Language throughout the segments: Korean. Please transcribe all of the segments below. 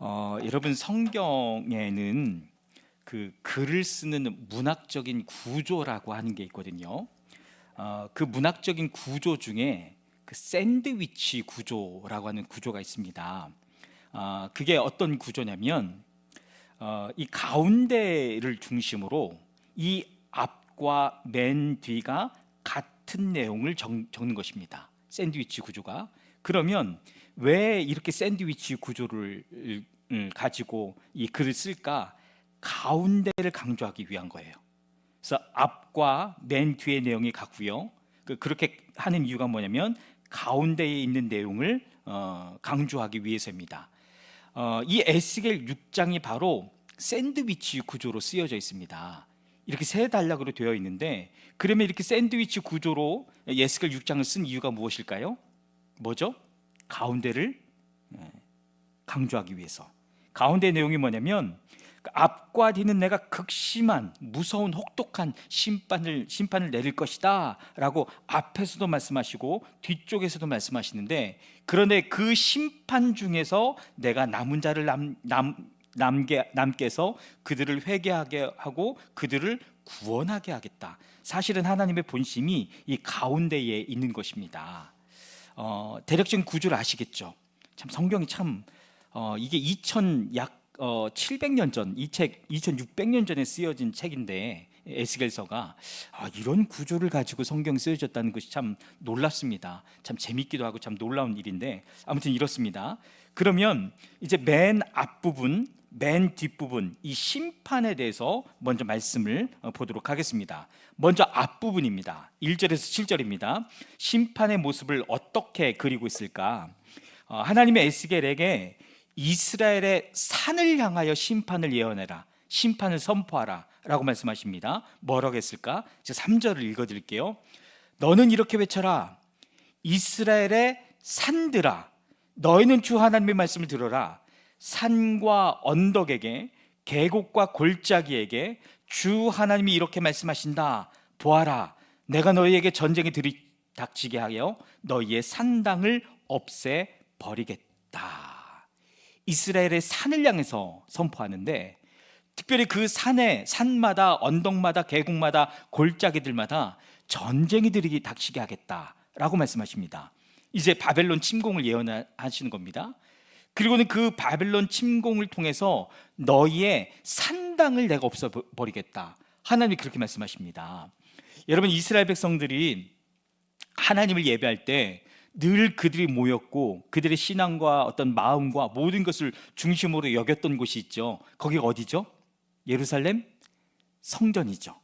어, 여러분 성경에는 그 글을 쓰는 문학적인 구조라고 하는 게 있거든요. 어, 그 문학적인 구조 중에 그 샌드위치 구조라고 하는 구조가 있습니다. 어, 그게 어떤 구조냐면 어, 이 가운데를 중심으로 이 앞과 맨 뒤가 같은 내용을 적, 적는 것입니다. 샌드위치 구조가 그러면 왜 이렇게 샌드위치 구조를 음, 가지고 이 글을 쓸까? 가운데를 강조하기 위한 거예요. 그래서 앞과 맨 뒤의 내용이 같고요. 그 그렇게 하는 이유가 뭐냐면 가운데에 있는 내용을 어, 강조하기 위해서입니다. 어, 이 에스겔 6장이 바로 샌드위치 구조로 쓰여져 있습니다. 이렇게 세 단락으로 되어 있는데 그러면 이렇게 샌드위치 구조로 에스겔 6장을 쓴 이유가 무엇일까요? 뭐죠? 가운데를 예, 강조하기 위해서. 가운데 내용이 뭐냐면 그 앞과 뒤는 내가 극심한 무서운 혹독한 심판을 심판을 내릴 것이다라고 앞에서도 말씀하시고 뒤쪽에서도 말씀하시는데 그런데 그 심판 중에서 내가 남은 자를 남, 남 남게 남께서 그들을 회개하게 하고 그들을 구원하게 하겠다. 사실은 하나님의 본심이 이 가운데에 있는 것입니다. 어, 대략적인 구조를 아시겠죠? 참 성경이 참 어, 이게 2000 약 어, 700년 전 이 책 2600년 전에 쓰여진 책인데 에스겔서가 아, 이런 구조를 가지고 성경 이 쓰여졌다는 것이 참 놀랍습니다. 참 재밌기도 하고 참 놀라운 일인데 아무튼 이렇습니다. 그러면 이제 맨 앞부분, 맨 뒷부분 이 심판에 대해서 먼저 말씀을 어, 보도록 하겠습니다. 먼저 앞부분입니다. 1절에서 7절입니다. 심판의 모습을 어떻게 그리고 있을까? 어, 하나님의 에스겔에게 이스라엘의 산을 향하여 심판을 예언해라. 심판을 선포하라. 라고 말씀하십니다. 뭐라고 했을까? 제가 3절을 읽어 드릴게요. 너는 이렇게 외쳐라. 이스라엘의 산들아. 너희는 주 하나님의 말씀을 들어라. 산과 언덕에게 계곡과 골짜기에게 주 하나님이 이렇게 말씀하신다. 보아라. 내가 너희에게 전쟁이 들이 닥치게 하여 너희의 산당을 없애 버리겠다. 이스라엘의 산을 향해서 선포하는데 특별히 그 산에 산마다 언덕마다 계곡마다 골짜기들마다 전쟁이 들이 닥치게 하겠다라고 말씀하십니다. 이제 바벨론 침공을 예언하시는 겁니다. 그리고는 그 바벨론 침공을 통해서 너희의 산당을 내가 없어 버리겠다. 하나님이 그렇게 말씀하십니다. 여러분 이스라엘 백성들이 하나님을 예배할 때 늘 그들이 모였고 그들의 신앙과 어떤 마음과 모든 것을 중심으로 여겼던 곳이 있죠. 거기가 어디죠? 예루살렘 성전이죠.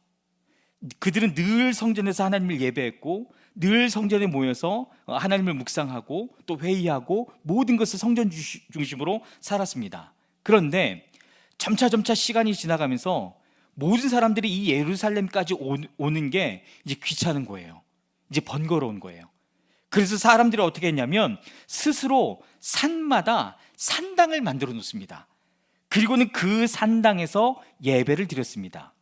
그들은 늘 성전에서 하나님을 예배했고 늘 성전에 모여서 하나님을 묵상하고 또 회의하고 모든 것을 성전 중심으로 살았습니다. 그런데 점차 점차 시간이 지나가면서 모든 사람들이 이 예루살렘까지 오는 게 이제 귀찮은 거예요. 이제 번거로운 거예요. 그래서 사람들이 어떻게 했냐면 스스로 산마다 산당을 만들어 놓습니다. 그리고는 그 산당에서 예배를 드렸습니다.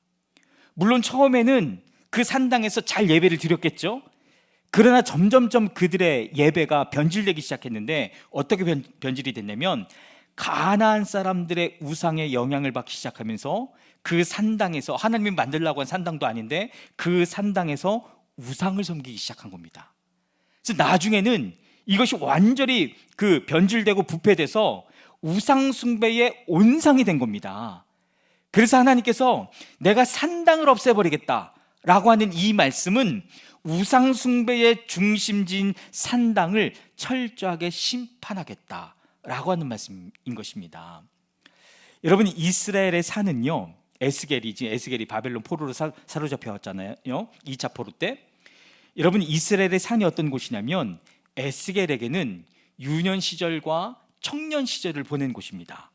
물론 처음에는 그 산당에서 잘 예배를 드렸겠죠. 그러나 점점점 그들의 예배가 변질되기 시작했는데 어떻게 변, 질이 됐냐면 가나안 사람들의 우상의 영향을 받기 시작하면서 그 산당에서 하나님이 만들라고 한 산당도 아닌데 그 산당에서 우상을 섬기기 시작한 겁니다. 그래서 나중에는 이것이 완전히 그 변질되고 부패돼서 우상 숭배의 온상이 된 겁니다. 그래서 하나님께서 내가 산당을 없애버리겠다 라고 하는 이 말씀은 우상숭배의 중심지인 산당을 철저하게 심판하겠다 라고 하는 말씀인 것입니다. 여러분 이스라엘의 산은요 에스겔이 지 에스겔이 바벨론 포로로 사로잡혀왔잖아요. 2차 포로 때 여러분 이스라엘의 산이 어떤 곳이냐면 에스겔에게는 유년 시절과 청년 시절을 보낸 곳입니다.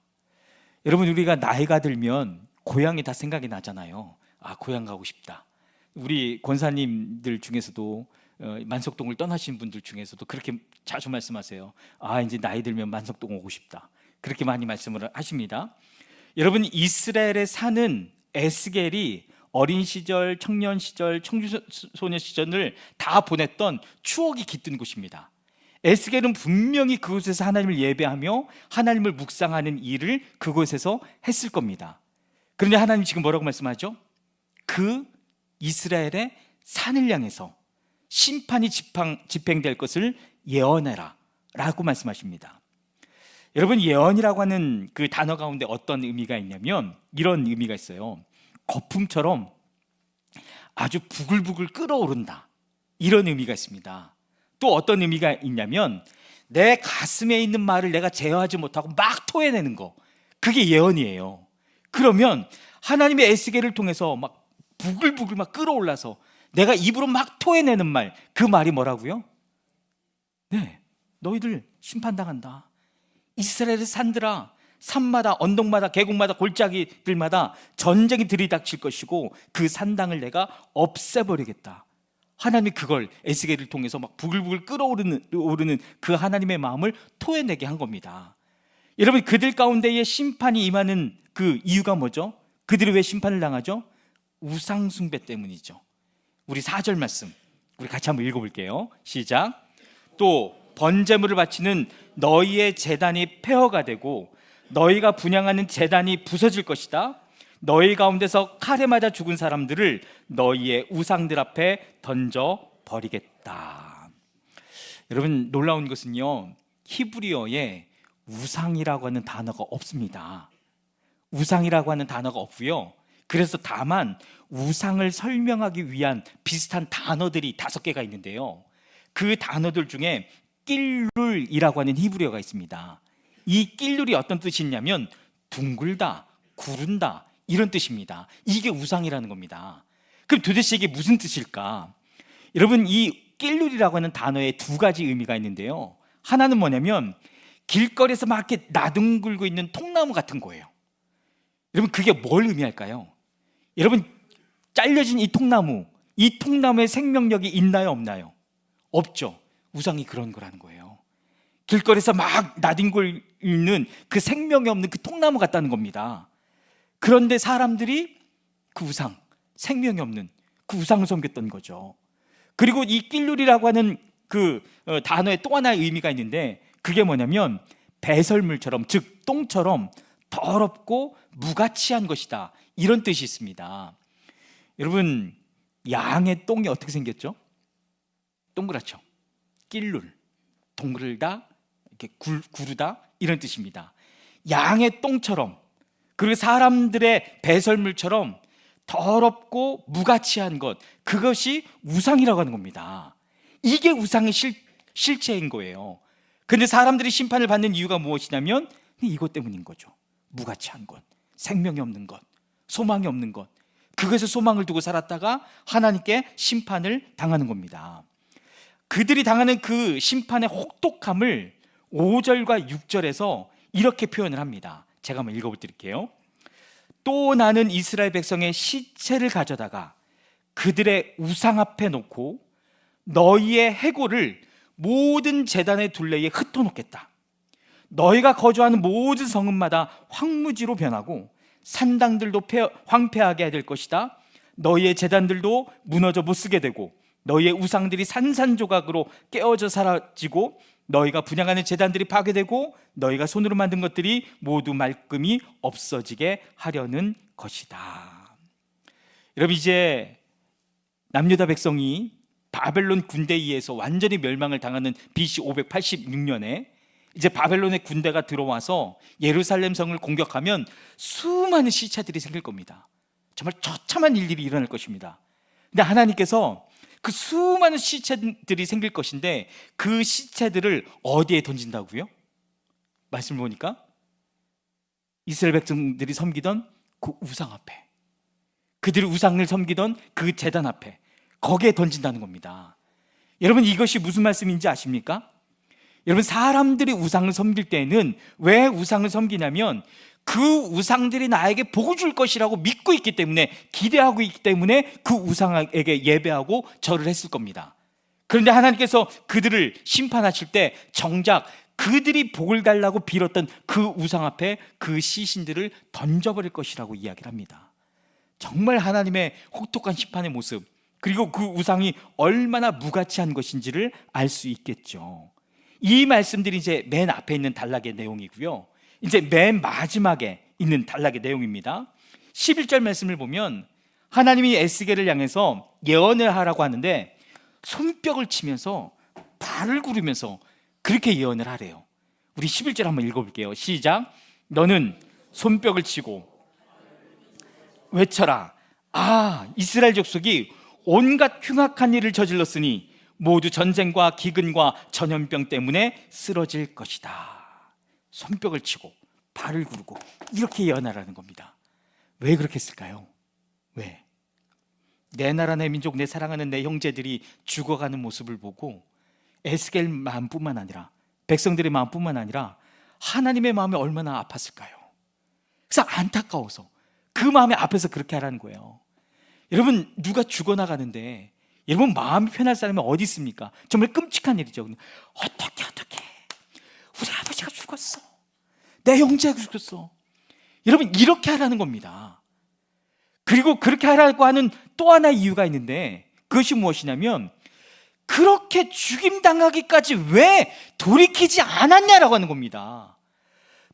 여러분 우리가 나이가 들면 고향이 다 생각이 나잖아요. 아 고향 가고 싶다. 우리 권사님들 중에서도 어, 만석동을 떠나신 분들 중에서도 그렇게 자주 말씀하세요. 아 이제 나이 들면 만석동 오고 싶다. 그렇게 많이 말씀을 하십니다. 여러분 이스라엘의 산은 에스겔이 어린 시절, 청년 시절, 청소년 시절을 다 보냈던 추억이 깃든 곳입니다. 에스겔은 분명히 그곳에서 하나님을 예배하며 하나님을 묵상하는 일을 그곳에서 했을 겁니다. 그런데 하나님 지금 뭐라고 말씀하죠? 그 이스라엘의 산을 향해서 심판이 집행, 집행될 것을 예언해라 라고 말씀하십니다. 여러분 예언이라고 하는 그 단어 가운데 어떤 의미가 있냐면 이런 의미가 있어요. 거품처럼 아주 부글부글 끓어오른다. 이런 의미가 있습니다. 또 어떤 의미가 있냐면 내 가슴에 있는 말을 내가 제어하지 못하고 막 토해내는 거. 그게 예언이에요. 그러면 하나님의 에스겔을 통해서 막 부글부글 막 끓어올라서 내가 입으로 막 토해내는 말, 그 말이 뭐라고요? 네, 너희들 심판당한다. 이스라엘의 산들아, 산마다 언덕마다 계곡마다 골짜기들마다 전쟁이 들이닥칠 것이고 그 산당을 내가 없애버리겠다. 하나님이 그걸 에스겔을 통해서 막 부글부글 끓어오르는 오르는 그 하나님의 마음을 토해내게 한 겁니다. 여러분 그들 가운데에 심판이 임하는 그 이유가 뭐죠? 그들이 왜 심판을 당하죠? 우상 숭배 때문이죠. 우리 4절 말씀 우리 같이 한번 읽어 볼게요. 시작. 또 번제물을 바치는 너희의 재단이 폐허가 되고 너희가 분양하는 재단이 부서질 것이다. 너희 가운데서 칼에 맞아 죽은 사람들을 너희의 우상들 앞에 던져 버리겠다. 여러분 놀라운 것은요. 히브리어에 우상이라고 하는 단어가 없습니다. 우상이라고 하는 단어가 없고요. 그래서 다만 우상을 설명하기 위한 비슷한 단어들이 다섯 개가 있는데요. 그 단어들 중에 낄룰이라고 하는 히브리어가 있습니다. 이 낄룰이 어떤 뜻이 있냐면 둥글다, 구른다 이런 뜻입니다. 이게 우상이라는 겁니다. 그럼 도대체 이게 무슨 뜻일까? 여러분 이 낄룰이라고 하는 단어에 두 가지 의미가 있는데요. 하나는 뭐냐면 길거리에서 막 이렇게 나둥글고 있는 통나무 같은 거예요. 여러분 그게 뭘 의미할까요? 여러분 잘려진 이 통나무, 이 통나무에 생명력이 있나요, 없나요? 없죠. 우상이 그런 거라는 거예요. 길거리에서 막 나뒹굴 있는 그 생명이 없는 그 통나무 같다는 겁니다. 그런데 사람들이 그 우상, 생명이 없는 그 우상을 섬겼던 거죠. 그리고 이 낄룰이라고 하는 그 어, 단어에 또 하나의 의미가 있는데 그게 뭐냐면 배설물처럼 즉 똥처럼 더럽고 무가치한 것이다. 이런 뜻이 있습니다. 여러분 양의 똥이 어떻게 생겼죠? 동그랗죠. 낄룰, 동글다, 이렇게 굴, 구르다 이런 뜻입니다. 양의 똥처럼 그리고 사람들의 배설물처럼 더럽고 무가치한 것 그것이 우상이라고 하는 겁니다. 이게 우상의 실, 실체인 거예요. 근데 사람들이 심판을 받는 이유가 무엇이냐면 이것 때문인 거죠. 무가치한 것, 생명이 없는 것, 소망이 없는 것. 그것에 소망을 두고 살았다가 하나님께 심판을 당하는 겁니다. 그들이 당하는 그 심판의 혹독함을 5절과 6절에서 이렇게 표현을 합니다. 제가 한번 읽어 드릴게요. 또 나는 이스라엘 백성의 시체를 가져다가 그들의 우상 앞에 놓고 너희의 해골을 모든 재단의 둘레에 흩어놓겠다. 너희가 거주하는 모든 성읍마다 황무지로 변하고 산당들도 폐- 황폐하게 될 것이다. 너희의 재단들도 무너져 못 쓰게 되고 너희의 우상들이 산산조각으로 깨어져 사라지고 너희가 분양하는 재단들이 파괴되고 너희가 손으로 만든 것들이 모두 말끔히 없어지게 하려는 것이다. 여러분 이제 남유다 백성이 바벨론 군대에 의해서 완전히 멸망을 당하는 BC 586년에 이제 바벨론의 군대가 들어와서 예루살렘 성을 공격하면 수많은 시체들이 생길 겁니다. 정말 처참한 일들이 일어날 것입니다. 근데 하나님께서 그 수많은 시체들이 생길 것인데 그 시체들을 어디에 던진다고요? 말씀을 보니까 이스라엘 백성들이 섬기던 그 우상 앞에 그들이 우상을 섬기던 그 재단 앞에 거기에 던진다는 겁니다. 여러분 이것이 무슨 말씀인지 아십니까? 여러분 사람들이 우상을 섬길 때는 왜 우상을 섬기냐면 그 우상들이 나에게 복을 줄 것이라고 믿고 있기 때문에 기대하고 있기 때문에 그 우상에게 예배하고 절을 했을 겁니다. 그런데 하나님께서 그들을 심판하실 때 정작 그들이 복을 달라고 빌었던 그 우상 앞에 그 시신들을 던져버릴 것이라고 이야기를 합니다. 정말 하나님의 혹독한 심판의 모습 그리고 그 우상이 얼마나 무가치한 것인지를 알 수 있겠죠. 이 말씀들이 이제 맨 앞에 있는 단락의 내용이고요. 이제 맨 마지막에 있는 단락의 내용입니다. 11절 말씀을 보면 하나님이 에스겔을 향해서 예언을 하라고 하는데 손뼉을 치면서 발을 구르면서 그렇게 예언을 하래요. 우리 11절 한번 읽어볼게요. 시작. 너는 손뼉을 치고 외쳐라. 아, 이스라엘 족속이 온갖 흉악한 일을 저질렀으니 모두 전쟁과 기근과 전염병 때문에 쓰러질 것이다. 손뼉을 치고 발을 구르고 이렇게 예언하라는 겁니다. 왜 그렇게 했을까요? 왜? 내 나라 내 민족 내 사랑하는 내 형제들이 죽어가는 모습을 보고 에스겔 마음뿐만 아니라 백성들의 마음뿐만 아니라 하나님의 마음이 얼마나 아팠을까요? 그래서 안타까워서 그 마음의 앞에서 그렇게 하라는 거예요. 여러분 누가 죽어나가는데 여러분 마음이 편할 사람이 어디 있습니까? 정말 끔찍한 일이죠. 어떻게 어떻게 우리 아버지가 죽었어. 내 형제가 죽었어. 여러분 이렇게 하라는 겁니다. 그리고 그렇게 하라고 하는 또 하나의 이유가 있는데 그것이 무엇이냐면 그렇게 죽임 당하기까지 왜 돌이키지 않았냐라고 하는 겁니다.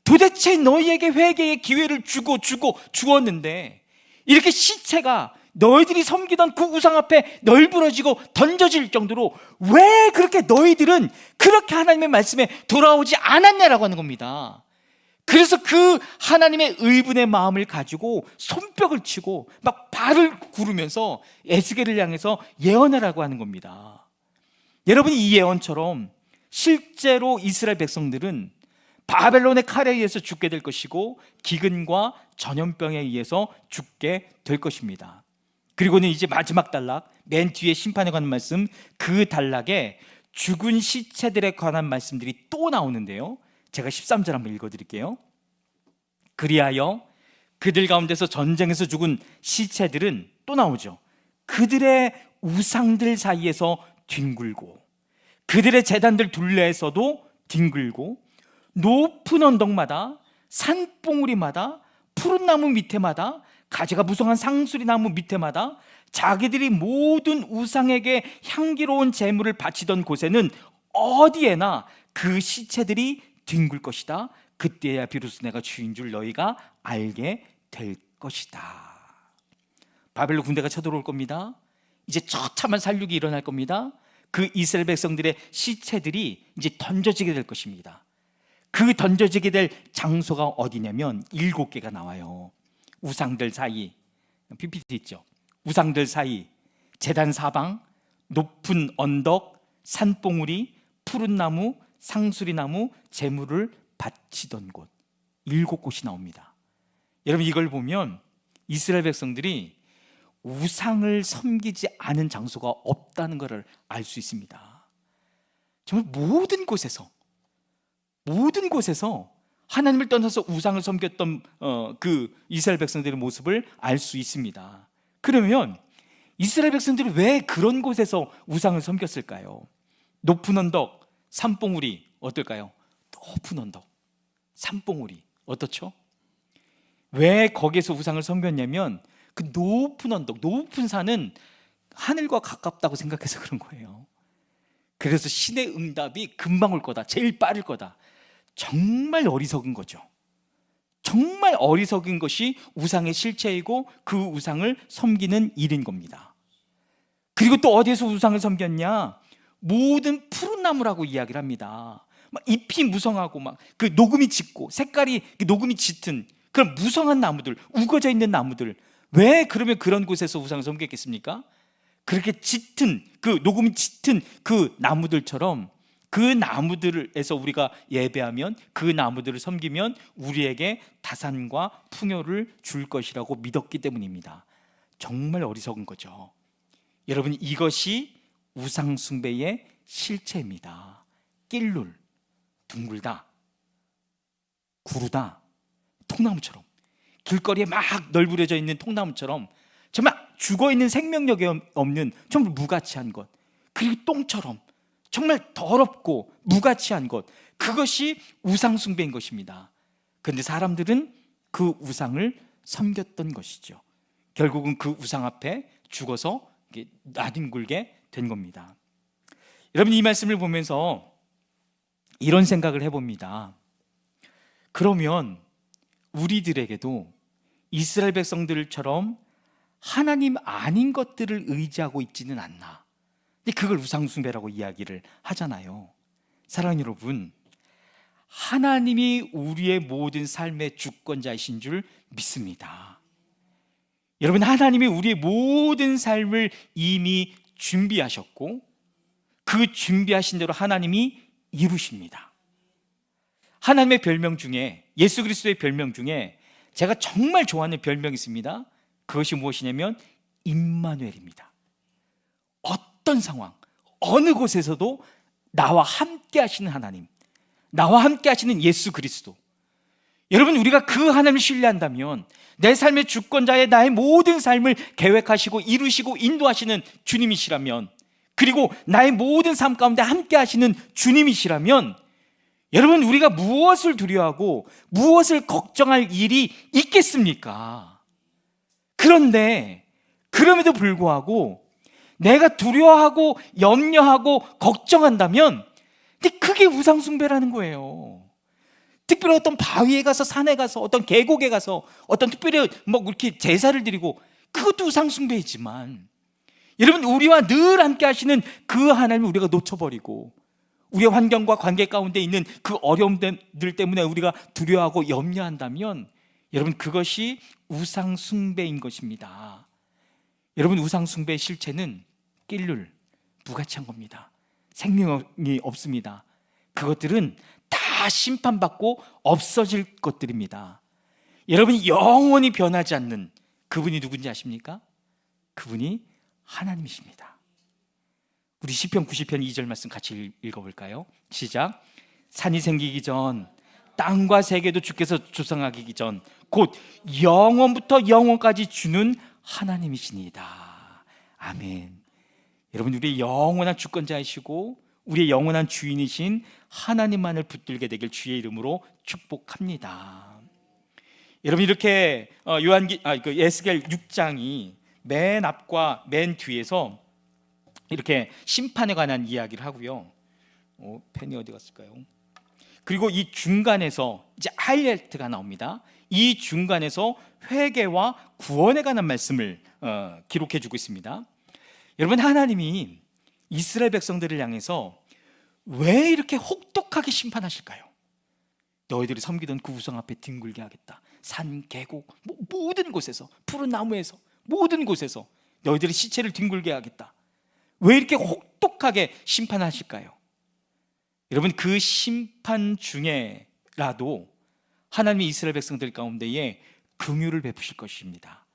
도대체 너희에게 회개의 기회를 주고 주고 주었는데 이렇게 시체가 너희들이 섬기던 그 우상 앞에 널브러지고 던져질 정도로 왜 그렇게 너희들은 그렇게 하나님의 말씀에 돌아오지 않았냐라고 하는 겁니다. 그래서 그 하나님의 의분의 마음을 가지고 손뼉을 치고 막 발을 구르면서 에스겔을 향해서 예언하라고 하는 겁니다. 여러분 이 예언처럼 실제로 이스라엘 백성들은 바벨론의 칼에 의해서 죽게 될 것이고 기근과 전염병에 의해서 죽게 될 것입니다. 그리고는 이제 마지막 단락 맨 뒤에 심판에 관한 말씀 그 단락에 죽은 시체들에 관한 말씀들이 또 나오는데요. 제가 13절 한번 읽어 드릴게요. 그리하여 그들 가운데서 전쟁에서 죽은 시체들은 또 나오죠. 그들의 우상들 사이에서 뒹굴고 그들의 재단들 둘레에서도 뒹굴고 높은 언덕마다 산봉우리마다 푸른 나무 밑에마다 가지가 무성한 상수리 나무 밑에마다 자기들이 모든 우상에게 향기로운 제물을 바치던 곳에는 어디에나 그 시체들이 뒹굴 것이다. 그때야 비로소 내가 주인 줄 너희가 알게 될 것이다. 바벨론 군대가 쳐들어올 겁니다. 이제 처참한 살육이 일어날 겁니다. 그 이스라엘 백성들의 시체들이 이제 던져지게 될 것입니다. 그 던져지게 될 장소가 어디냐면 일곱 개가 나와요. 우상들 사이, PPT 있죠. 우상들 사이, 재단 사방, 높은 언덕, 산봉우리, 푸른 나무, 상수리 나무, 재물을 바치던 곳 일곱 곳이 나옵니다. 여러분 이걸 보면 이스라엘 백성들이 우상을 섬기지 않은 장소가 없다는 것을 알 수 있습니다. 정말 모든 곳에서 모든 곳에서 하나님을 떠나서 우상을 섬겼던 어, 그 이스라엘 백성들의 모습을 알 수 있습니다. 그러면 이스라엘 백성들이 왜 그런 곳에서 우상을 섬겼을까요? 높은 언덕, 산봉우리 어떨까요? 높은 언덕, 산봉우리 어떻죠? 왜 거기에서 우상을 섬겼냐면 그 높은 언덕, 높은 산은 하늘과 가깝다고 생각해서 그런 거예요. 그래서 신의 응답이 금방 올 거다. 제일 빠를 거다. 정말 어리석은 거죠. 정말 어리석은 것이 우상의 실체이고 그 우상을 섬기는 일인 겁니다. 그리고 또 어디에서 우상을 섬겼냐? 모든 푸른 나무라고 이야기를 합니다. 막 잎이 무성하고 막 그 녹음이 짙고 색깔이 녹음이 짙은 그런 무성한 나무들, 우거져 있는 나무들. 왜 그러면 그런 곳에서 우상을 섬겼겠습니까? 그렇게 짙은 그 녹음이 짙은 그 나무들처럼 그 나무들에서 우리가 예배하면 그 나무들을 섬기면 우리에게 다산과 풍요를 줄 것이라고 믿었기 때문입니다. 정말 어리석은 거죠. 여러분 이것이 우상 숭배의 실체입니다. 낄룰, 둥글다, 구르다, 통나무처럼 길거리에 막 널브러져 있는 통나무처럼 정말 죽어 있는 생명력이 없는 정말 무가치한 것 그리고 똥처럼 정말 더럽고 무가치한 것 그것이 우상 숭배인 것입니다. 그런데 사람들은 그 우상을 섬겼던 것이죠. 결국은 그 우상 앞에 죽어서 나뒹굴게 된 겁니다. 여러분 이 말씀을 보면서 이런 생각을 해봅니다. 그러면 우리들에게도 이스라엘 백성들처럼 하나님 아닌 것들을 의지하고 있지는 않나. 근데 그걸 우상숭배라고 이야기를 하잖아요. 사랑하는 여러분, 하나님이 우리의 모든 삶의 주권자이신 줄 믿습니다. 여러분, 하나님이 우리의 모든 삶을 이미 준비하셨고, 그 준비하신 대로 하나님이 이루십니다. 하나님의 별명 중에, 예수 그리스도의 별명 중에 제가 정말 좋아하는 별명이 있습니다. 그것이 무엇이냐면, 임마누엘입니다. 어떤 상황, 어느 곳에서도 나와 함께 하시는 하나님, 나와 함께 하시는 예수 그리스도. 여러분, 우리가 그 하나님을 신뢰한다면 내 삶의 주권자의 나의 모든 삶을 계획하시고 이루시고 인도하시는 주님이시라면 그리고 나의 모든 삶 가운데 함께 하시는 주님이시라면 여러분, 우리가 무엇을 두려워하고 무엇을 걱정할 일이 있겠습니까? 그런데 그럼에도 불구하고 내가 두려워하고 염려하고 걱정한다면 근데 그게 우상숭배라는 거예요. 특별히 어떤 바위에 가서 산에 가서 어떤 계곡에 가서 어떤 특별히 뭐 이렇게 제사를 드리고 그것도 우상숭배이지만 여러분 우리와 늘 함께 하시는 그 하나님을 우리가 놓쳐버리고 우리의 환경과 관계 가운데 있는 그 어려움들 때문에 우리가 두려워하고 염려한다면 여러분 그것이 우상숭배인 것입니다. 여러분 우상숭배의 실체는 낄룰 무가치한 겁니다. 생명이 없습니다. 그것들은 다 심판받고 없어질 것들입니다. 여러분 영원히 변하지 않는 그분이 누군지 아십니까? 그분이 하나님이십니다. 우리 시편 90편 2절 말씀 같이 읽어볼까요? 시작. 산이 생기기 전 땅과 세계도 주께서 조성하기 전 곧 영원부터 영원까지 주는 하나님이시니다. 아멘. 여러분 우리의 영원한 주권자이시고 우리의 영원한 주인이신 하나님만을 붙들게 되길 주의 이름으로 축복합니다. 여러분 이렇게 어, 요한기 아, 그 에스겔 6장이 맨 앞과 맨 뒤에서 이렇게 심판에 관한 이야기를 하고요. 어, 펜이 어디 갔을까요? 그리고 이 중간에서 이제 하이라이트가 나옵니다. 이 중간에서 회개와 구원에 관한 말씀을 어, 기록해 주고 있습니다. 여러분 하나님이 이스라엘 백성들을 향해서 왜 이렇게 혹독하게 심판하실까요? 너희들이 섬기던 그 우상 앞에 뒹굴게 하겠다. 산, 계곡, 뭐, 모든 곳에서 푸른 나무에서 모든 곳에서 너희들의 시체를 뒹굴게 하겠다. 왜 이렇게 혹독하게 심판하실까요? 여러분 그 심판 중에라도 하나님이 이스라엘 백성들 가운데에 긍휼을 베푸실 것입니다.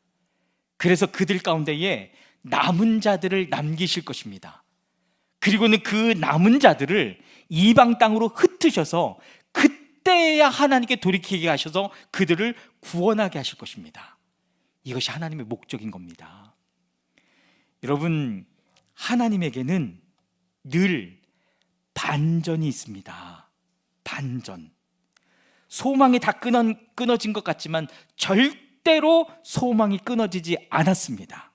그래서 그들 가운데에 남은 자들을 남기실 것입니다. 그리고는 그 남은 자들을 이방 땅으로 흩으셔서 그때야 하나님께 돌이키게 하셔서 그들을 구원하게 하실 것입니다. 이것이 하나님의 목적인 겁니다. 여러분, 하나님에게는 늘 반전이 있습니다. 반전. 소망이 다 끊어, 끊어진 것 같지만 절대로 소망이 끊어지지 않았습니다.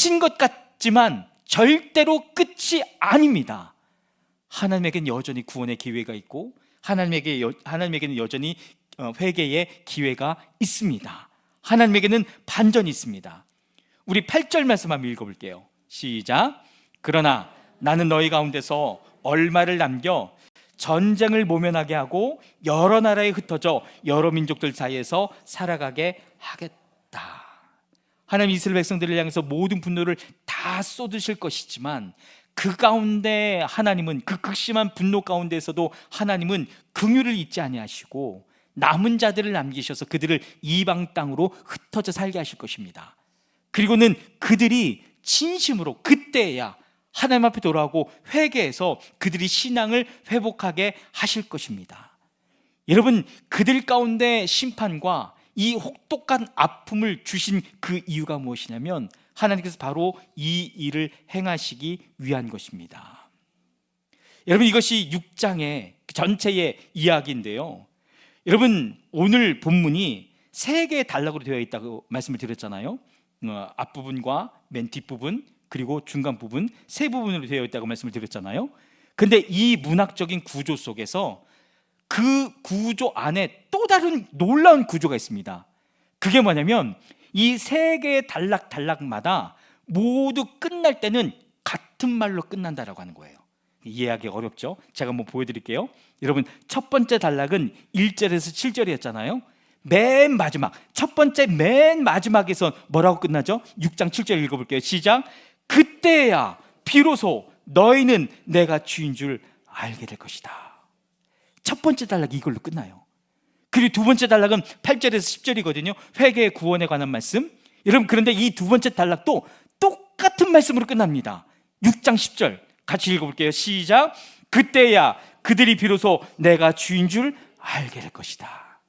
끝인 것 같지만 절대로 끝이 아닙니다. 하나님에게는 여전히 구원의 기회가 있고 하나님에게 여, 하나님에게는 여전히 어, 회개의 기회가 있습니다. 하나님에게는 반전이 있습니다. 우리 8절 말씀 한번 읽어 볼게요. 시작. 그러나 나는 너희 가운데서 얼마를 남겨 전쟁을 모면하게 하고 여러 나라에 흩어져 여러 민족들 사이에서 살아가게 하겠다. 하나님 이스라엘 백성들을 향해서 모든 분노를 다 쏟으실 것이지만 그 가운데 하나님은 그 극심한 분노 가운데서도 하나님은 긍휼을 잊지 아니하시고 남은 자들을 남기셔서 그들을 이방 땅으로 흩어져 살게 하실 것입니다. 그리고는 그들이 진심으로 그때야 하나님 앞에 돌아오고 회개해서 그들이 신앙을 회복하게 하실 것입니다. 여러분, 그들 가운데 심판과 이 혹독한 아픔을 주신 그 이유가 무엇이냐면 하나님께서 바로 이 일을 행하시기 위한 것입니다. 여러분, 이것이 6장의 전체의 이야기인데요. 여러분, 오늘 본문이 세 개의 단락으로 되어 있다고 말씀을 드렸잖아요. 어, 앞부분과 맨 뒷부분, 그리고 중간 부분 세 부분으로 되어 있다고 말씀을 드렸잖아요. 근데 이 문학적인 구조 속에서 그 구조 안에 또 다른 놀라운 구조가 있습니다. 그게 뭐냐면 이 세 개의 단락단락마다 모두 끝날 때는 같은 말로 끝난다라고 하는 거예요. 이해하기 어렵죠? 제가 한번 보여드릴게요. 여러분 첫 번째 단락은 1절에서 7절이었잖아요. 맨 마지막 첫 번째 맨 마지막에서 뭐라고 끝나죠? 6장 7절 읽어볼게요. 시작. 그때야 비로소 너희는 내가 주인 줄 알게 될 것이다. 첫 번째 단락이 이걸로 끝나요. 그리고 두 번째 단락은 8절에서 10절이거든요. 회개의 구원에 관한 말씀. 여러분 그런데 이 두 번째 단락도 똑같은 말씀으로 끝납니다. 6장 10절 같이 읽어볼게요. 시작. 그때야 그들이 비로소 내가 주인 줄 알게 될 것이다.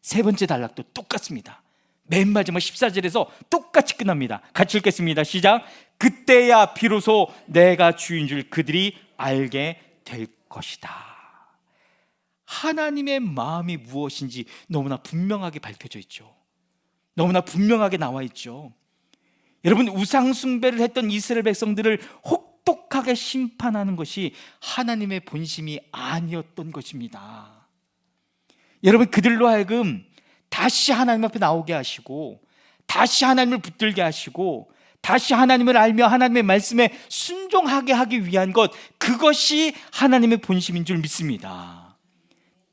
세 번째 단락도 똑같습니다. 맨 마지막 14절에서 똑같이 끝납니다. 같이 읽겠습니다. 시작. 그때야 비로소 내가 주인 줄 그들이 알게 될 것이다. 하나님의 마음이 무엇인지 너무나 분명하게 밝혀져 있죠. 너무나 분명하게 나와 있죠. 여러분 우상 숭배를 했던 이스라엘 백성들을 혹독하게 심판하는 것이 하나님의 본심이 아니었던 것입니다. 여러분 그들로 하여금 다시 하나님 앞에 나오게 하시고 다시 하나님을 붙들게 하시고 다시 하나님을 알며 하나님의 말씀에 순종하게 하기 위한 것 그것이 하나님의 본심인 줄 믿습니다.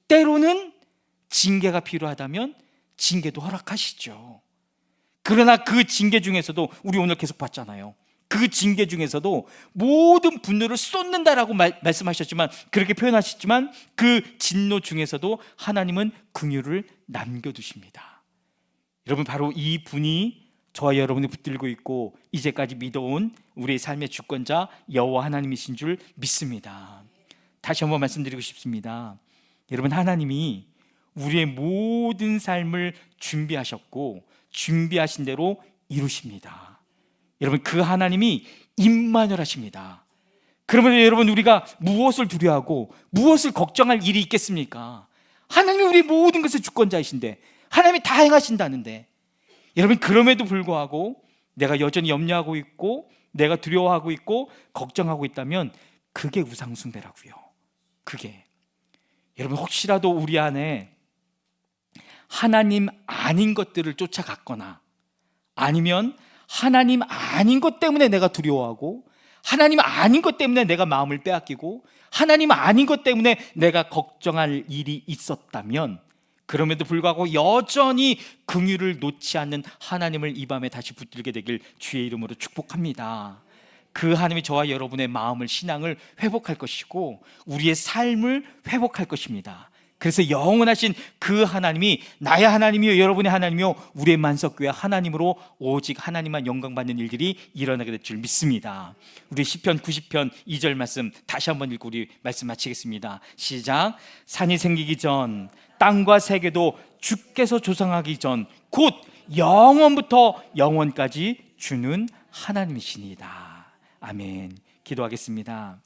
때로는 징계가 필요하다면 징계도 허락하시죠. 그러나 그 징계 중에서도 우리 오늘 계속 봤잖아요. 그 징계 중에서도 모든 분노를 쏟는다라고 말, 말씀하셨지만 그렇게 표현하셨지만 그 진노 중에서도 하나님은 긍휼을 남겨 두십니다. 여러분 바로 이 분이 저와 여러분이 붙들고 있고 이제까지 믿어온 우리의 삶의 주권자 여호와 하나님이신 줄 믿습니다. 다시 한번 말씀드리고 싶습니다. 여러분 하나님이 우리의 모든 삶을 준비하셨고 준비하신 대로 이루십니다. 여러분 그 하나님이 임마누라십니다. 그러면 여러분 우리가 무엇을 두려워하고 무엇을 걱정할 일이 있겠습니까? 하나님이 우리 모든 것의 주권자이신데 하나님이 다 행하신다는데 여러분 그럼에도 불구하고 내가 여전히 염려하고 있고 내가 두려워하고 있고 걱정하고 있다면 그게 우상숭배라고요. 그게 여러분 혹시라도 우리 안에 하나님 아닌 것들을 쫓아갔거나 아니면 하나님 아닌 것 때문에 내가 두려워하고 하나님 아닌 것 때문에 내가 마음을 빼앗기고 하나님 아닌 것 때문에 내가 걱정할 일이 있었다면 그럼에도 불구하고 여전히 긍휼을 놓지 않는 하나님을 이 밤에 다시 붙들게 되길 주의 이름으로 축복합니다. 그 하나님이 저와 여러분의 마음을 신앙을 회복할 것이고 우리의 삶을 회복할 것입니다. 그래서 영원하신 그 하나님이 나의 하나님이요 여러분의 하나님이요 우리의 만석교회 하나님으로 오직 하나님만 영광 받는 일들이 일어나게 될 줄 믿습니다. 우리 시편 90편 2절 말씀 다시 한번 읽고 우리 말씀 마치겠습니다. 시작. 산이 생기기 전 땅과 세계도 주께서 조성하기 전 곧 영원부터 영원까지 주는 하나님이시니다. 아멘. 기도하겠습니다.